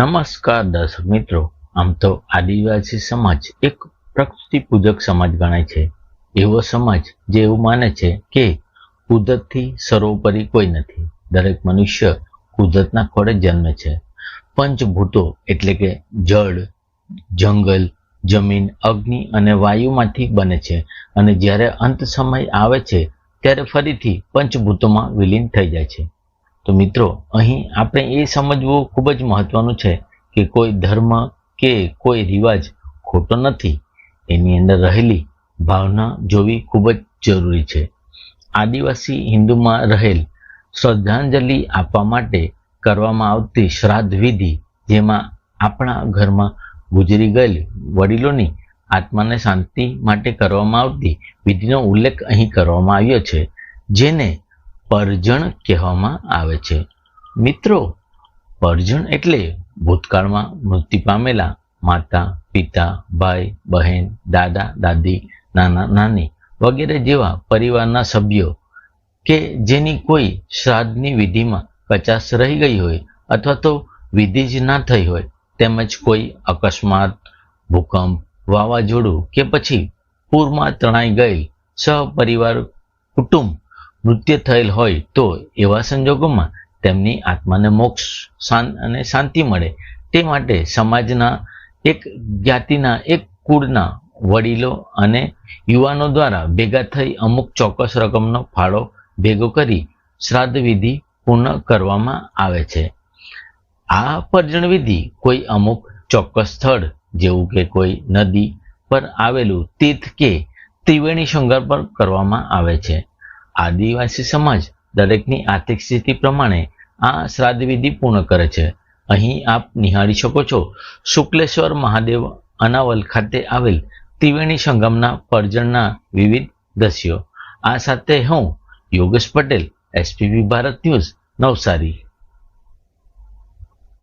નમસ્કાર દર્શક મિત્રો, આમ તો આદિવાસી સમાજ એક પ્રકૃતિ પૂજક સમાજ ગણાય છે. એવો સમાજ જે એવું માને છે કે કુદરતથી સર્વોપરી કોઈ નથી. દરેક મનુષ્ય કુદરતના ખોળે જન્મે છે. પંચભૂતો એટલે કે જળ, જંગલ, જમીન, અગ્નિ અને વાયુમાંથી બને છે અને જ્યારે અંત સમય આવે છે, ત્યારે ફરીથી પંચભૂતોમાં વિલીન થઈ જાય છે. તો મિત્રો, અહીં આપણે એ સમજવું ખૂબ જ મહત્વનું છે કે કોઈ ધર્મ કે કોઈ રિવાજ ખોટો નથી. એની અંદર રહેલી ભાવના જોવી ખૂબ જ જરૂરી છે. આદિવાસી હિન્દુમાં રહેલ શ્રદ્ધાંજલિ આપવા માટે કરવામાં આવતી શ્રાદ્ધ વિધિ જેમાં આપણા ઘરમાં ગુજરી ગયેલી વડીલોની આત્માને શાંતિ માટે કરવામાં આવતી વિધિનો ઉલ્લેખ અહીં કરવામાં આવ્યો છે, જેને પરજણ કહેવામાં આવે છે. મિત્રો, પરજણ એટલે ભૂતકાળમાં મૃત્યુ પામેલા માતા, પિતા, ભાઈ, બહેન, દાદા, દાદી, નાના, નાની વગેરે જેવા પરિવારના સભ્યો કે જેની કોઈ શ્રાદ્ધની વિધિમાં કચાશ રહી ગઈ હોય અથવા તો વિધિ જ ના થઈ હોય, તેમજ કોઈ અકસ્માત, ભૂકંપ, વાવાઝોડું કે પછી પૂરમાં તણાઈ ગયેલ સહપરિવાર, કુટુંબ મૃત્યુ થયેલ હોય તો એવા સંજોગોમાં તેમની આત્માને મોક્ષ શાંત અને શાંતિ મળે. તે માટે સમાજના એક જ્ઞાતિના એક કુળના વડીલો અને યુવાનો દ્વારા ભેગા થઈ અમુક ચોક્કસ રકમનો ફાળો ભેગો કરી શ્રાદ્ધ વિધિ પૂર્ણ કરવામાં આવે છે. આ પર્જણ વિધિ કોઈ અમુક ચોક્કસ સ્થળ જેવું કે કોઈ નદી પર આવેલું તીર્થ કે ત્રિવેણી શૃંગાર પર કરવામાં આવે છે. આદિવાસી સમાજ દરેકની આર્થિક સ્થિતિ પ્રમાણે આ શ્રાદ્ધ વિધિ પૂર્ણ કરે છે. અહીં આપ નિહાળી શકો છો, શુક્લેશ્વર મહાદેવ અનાવલ ખાતે આવેલ ત્રિવેણી સંગમના પરજણના વિવિધ દ્રશ્યો આ સાથે હું યોગેશ પટેલ એસપીવી ભારત ન્યૂઝ નવસારી.